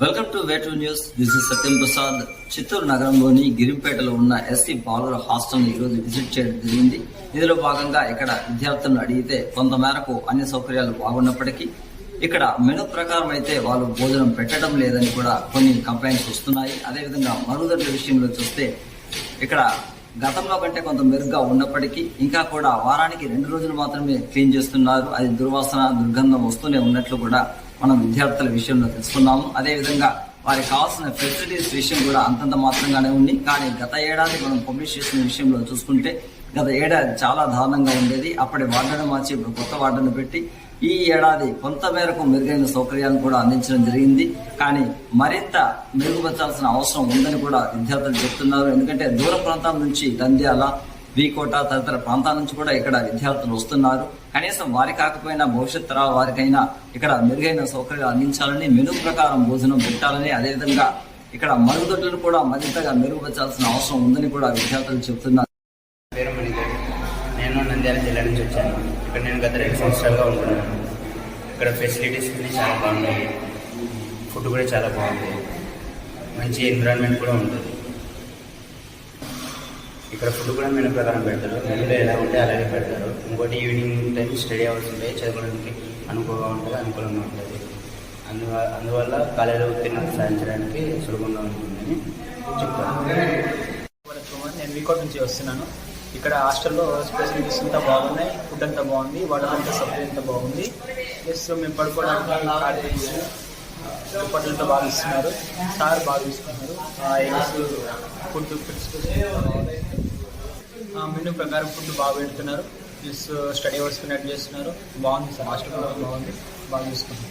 Welcome to వేటూ news this is Satyam Prasad Chittoor నగరంలోని గిరింపేటలో ఉన్న ఎస్సీ బాలుర హాస్టల్ ఈ రోజు విజిట్ చేయడం జరిగింది. ఇందులో భాగంగా ఇక్కడ విద్యార్థులను అడిగితే కొంత మేరకు అన్ని సౌకర్యాలు బాగున్నప్పటికీ ఇక్కడ మెను ప్రకారం అయితే వాళ్ళు భోజనం పెట్టడం లేదని కూడా కొన్ని కంప్లైంట్స్ వస్తున్నాయి. అదేవిధంగా మరుగుదొడ్ల విషయంలో చూస్తే ఇక్కడ గతంలో కంటే కొంత మెరుగ్గా ఉన్నప్పటికీ ఇంకా కూడా వారానికి రెండు రోజులు మాత్రమే క్లీన్ చేస్తున్నారు. అది దుర్వాసన దుర్గంధం వస్తూనే ఉన్నట్లు కూడా మనం విద్యార్థుల విషయంలో తెలుసుకున్నాము. అదేవిధంగా వారికి కావాల్సిన ఫెసిలిటీస్ విషయం కూడా అంతంత మాత్రంగానే ఉంది. కానీ గత ఏడాది మనం పబ్లిష్ చేసిన విషయంలో చూసుకుంటే గత ఏడాది చాలా దారుణంగా ఉండేది. అప్పటి వార్డును మార్చి ఇప్పుడు కొత్త వార్డును పెట్టి ఈ ఏడాది కొంత మేరకు మెరుగైన సౌకర్యాలను కూడా అందించడం జరిగింది. కానీ మరింత మెరుగుపరచాల్సిన అవసరం ఉందని కూడా విద్యార్థులు చెప్తున్నారు. ఎందుకంటే దూర ప్రాంతాల నుంచి నంద్యాల వీకోట తదితర ప్రాంతాల నుంచి కూడా ఇక్కడ విద్యార్థులు వస్తున్నారు. కనీసం వారి కాకపోయినా భవిష్యత్ తరాల వారికైనా ఇక్కడ మెరుగైన సౌకర్యాలు అందించాలని మెను ప్రకారం భోజనం పెట్టాలని అదేవిధంగా ఇక్కడ మరుగుదొడ్లను కూడా మరింతగా మెరుగుపరచాల్సిన అవసరం ఉందని కూడా విద్యార్థులు చెబుతున్నారు. నేను నంద్యాల జిల్లా నుంచి వచ్చాను. ఇక్కడ నేను గత రెండు సంవత్సరాలుగా ఉంటున్నాను. ఇక్కడ ఫెసిలిటీస్ అన్ని చాలా బాగున్నాయి. ఫుడ్ కూడా చాలా బాగుంది. మంచి ఎన్విరాన్మెంట్ కూడా ఉంటుంది. ఇక్కడ ఫుడ్ కూడా మెనూ ప్రకారం పెడతారు. మెనూలో ఎలా ఉంటే అలాగే పెడతారు. ఇంకోటి ఈవినింగ్ టైం స్టడీ అవర్స్ ఉంటాయి చదువుకోవడానికి అనుకూలంగా ఉంటుంది అనుకూలంగా ఉంటుంది. అందువల్ల అందువల్ల కాలేజీలో ఉత్తీర్ణత సాధించడానికి సులభంగా ఉంటుందని చెప్తాను నేను వీకోట్ నుంచి వస్తున్నాను. ఇక్కడ హాస్టల్లో ఫెసిలిటీస్ అంతా బాగున్నాయి. ఫుడ్ అంతా బాగుంది. వాటర్ అంతా సప్లై అంతా బాగుంది. ప్లస్ మేము పడుకోవడానికి కాలేజ్ దుప్పట్లు అంతా బాగా ఇస్తున్నారు. సార్ బాగా ఇస్తున్నారు. ఎగ్స్ ఫుడ్ మెనూ ప్రకారం ఫుడ్ బాగా పెడుతున్నారు. ప్లస్ స్టడీ అవర్స్ కనెక్ట్ చేస్తున్నారు. బాగుంది సార్. హాస్టల్ కూడా బాగుంది. బాగా చూసుకుంటున్నారు